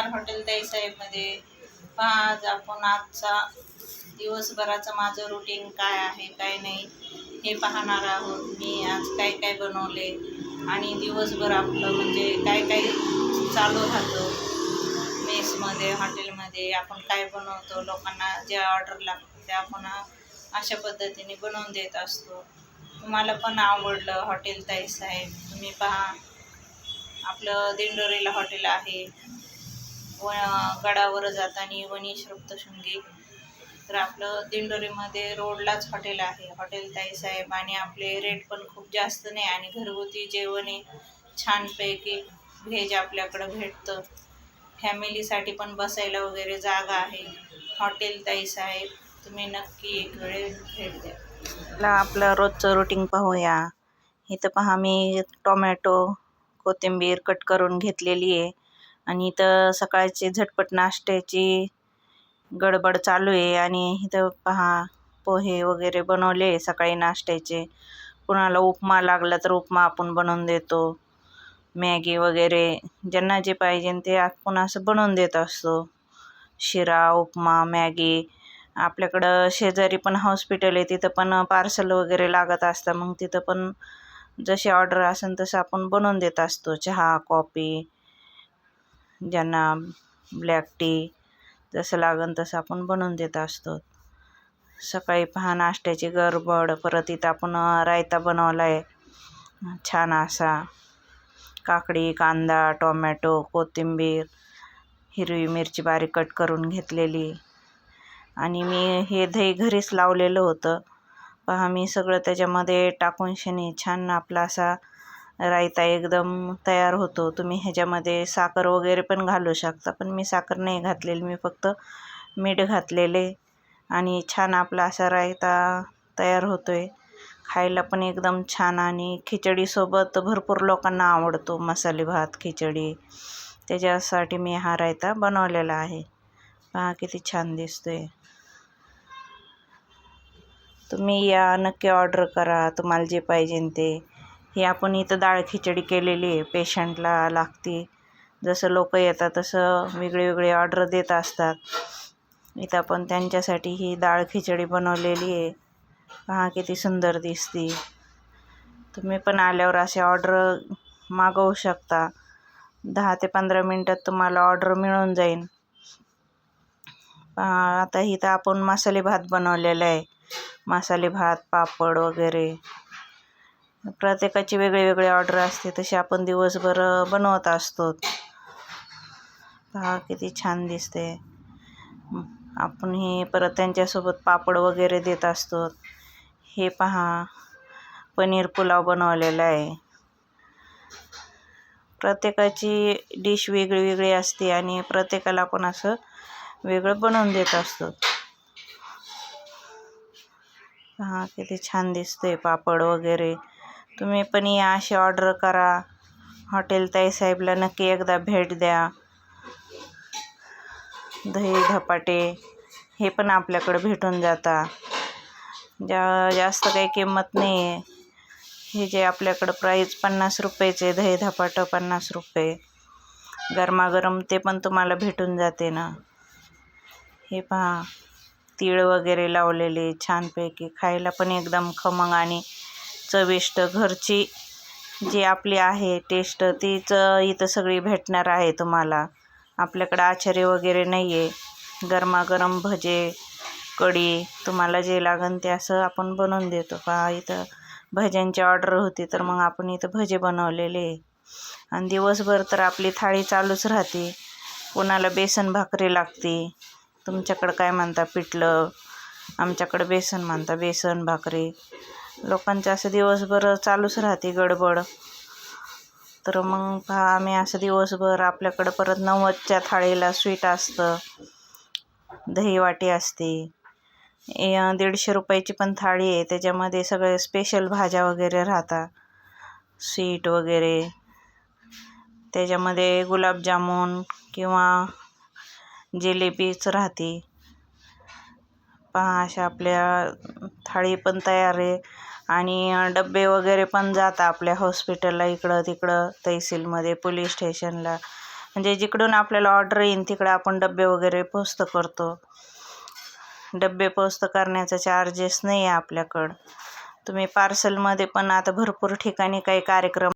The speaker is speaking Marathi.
नमस्कार हॉटेल ताईसाहेबमध्ये पहा आज आपण आजचा दिवसभराचं माझं रुटीन काय आहे काय नाही हे पाहणार आहोत. मी आज काय काय बनवले आणि दिवसभर आपलं म्हणजे काय काय चालू राहतं. मेसमध्ये हॉटेलमध्ये आपण काय बनवतो लोकांना जे ऑर्डर लागतं ते आपण अशा पद्धतीने बनवून देत असतो. तुम्हाला पण आवडलं हॉटेल ताईसाहेब तुम्ही पहा. आपलं दिंडोरीला हॉटेल आहे. व गडावर जाताना वनी सप्तशृंगी तर आपलं दिंडोरीमध्ये रोडलाच हॉटेल आहे. हॉटेल ताईसाहेब आणि आपले रेट पण खूप जास्त नाही आणि घरगुती जेवण आहे छानपैकी व्हेज आपल्याकडं भेटतं. फॅमिलीसाठी पण बसायला वगैरे जागा आहे. हॉटेल ताईसाहेब तुम्ही नक्की एक वेळ भेट द्या. आपलं रोजचं रुटीन पाहूया. इथं पहा मी टोमॅटो कोथिंबीर कट करून घेतलेली आहे. आणि इथं सकाळची झटपट नाश्त्याची गडबड चालू आहे आणि इथं पहा पोहे वगैरे बनवले सकाळी नाश्त्याचे. कुणाला उपमा लागला तर उपमा आपण बनवून देतो. मॅगी वगैरे ज्यांना जे पाहिजे ते आपण असं बनवून देत असतो. शिरा उपमा मॅगी. आपल्याकडं शेजारी पण हॉस्पिटल आहे तिथं पण पार्सल वगैरे लागत असतं. मग तिथं पण जशी ऑर्डर असेल तसं आपण बनवून देत असतो. चहा कॉफी ज्यांना ब्लॅक टी जसं लागेल तसं आपण बनवून देत असतो. सकाळी पहा नाश्त्याची गडबड परत इथं आपण रायता बनवला आहे छान असा. काकडी कांदा टोमॅटो कोथिंबीर हिरवी मिरची बारीक कट करून घेतलेली. आणि मी हे दही घरीच लावलेलं होतं. पहा मी सगळं त्याच्यामध्ये टाकून शनी छान आपला असा रायता एकदम तयार होतो. तुम्ही ह्याच्यामध्ये साखर वगैरे पण घालू शकता पण मी साखर नाही घातलेली. मी फक्त मीठ घातलेले आणि छान आपला असा रायता तयार होतो आहे खायला पण एकदम छान आणि खिचडीसोबत भरपूर लोकांना आवडतो. मसाले भात खिचडी. त्याच्यासाठी मी हा रायता बनवलेला आहे. पहा किती छान दिसतो आहे तुम्ही या नक्की ऑर्डर करा. तुम्हाला जे पाहिजे ते. हे आपण इथं डाळ खिचडी केलेली आहे पेशंटला लागते. जसं लोक येतात तसं वेगळी वेगळी ऑर्डर देत असतात. इथं आपण त्यांच्यासाठी ही डाळ खिचडी बनवलेली आहे. पहा किती सुंदर दिसते. तुम्ही पण आल्यावर असे ऑर्डर मागवू शकता. दहा ते पंधरा मिनटात तुम्हाला ऑर्डर मिळून जाईल. आता इथं आपण मसाले भात बनवलेला आहे. मसाले भात पापड वगैरे. प्रत्येकाची वेगळी वेगळी ऑर्डर असते. तशी आपण दिवसभर बनवत असतो. पहा किती छान दिसते. आपण हे परत त्यांच्यासोबत पापड वगैरे देत असतो. हे पहा पनीर पुलाव बनवलेला आहे. प्रत्येकाची डिश वेगळी वेगळी असते आणि प्रत्येकाला आपण असं वेगळं बनवून देत असतो. पहा किती छान दिसते पापड वगैरे. तुम्ही पण या अशी ऑर्डर करा. हॉटेल ताईसाहेबला नक्की एकदा भेट द्या. दही धपाटे हे पण आपल्याकडं भेटून जाता. ज्या जास्त काही किंमत नाही आहे हे जे आपल्याकडं प्राईस पन्नास रुपयेचे दही धपाटं पन्नास रुपये. गरमागरम ते पण तुम्हाला भेटून जाते ना. हे पहा तीळ वगैरे लावलेले छानपैकी. खायला पण एकदम खमंग आणि चविष्ट घरची जी आपली आहे टेस्ट तीच इथं सगळी भेटणार आहे तुम्हाला. आपल्याकडं आचारी वगैरे नाही आहे गरमागरम भजे कढी तुम्हाला जे लागेल ते असं आपण बनवून देतो. का इथं भज्यांची ऑर्डर होती तर मग आपण इथं भजे बनवलेले. आणि दिवसभर तर आपली थाळी चालूच राहते. कोणाला बेसन भाकरी लागते तुमच्याकडं काय म्हणता पिठलं? आमच्याकडं बेसन म्हणता बेसन भाकरी. लोकांचं असं दिवसभर चालूच राहते गडबड. तर मग पहा आम्ही असं दिवसभर आपल्याकडं परत नव्वदच्या थाळीला स्वीट असतं दहीवाटी असते. दीडशे रुपयाची पण थाळी आहे त्याच्यामध्ये सगळे स्पेशल भाज्या वगैरे राहतात स्वीट वगैरे. त्याच्यामध्ये गुलाबजामुन किंवा जिलेबीच राहते. पहा अशा आपल्या थाळी पण तयार आहे. आणि डबे वगैरे पण जातात आपल्या हॉस्पिटलला इकडं तिकडं तहसीलमध्ये पोलीस स्टेशनला. म्हणजे जिकडून आपल्याला ऑर्डर येईन तिकडं आपण डबे वगैरे पोस्त करतो. डबे पोस्त करण्याचा चार्जेस नाही आहे आपल्याकडं. तुम्ही पार्सलमध्ये पण आता भरपूर ठिकाणी काही कार्यक्रम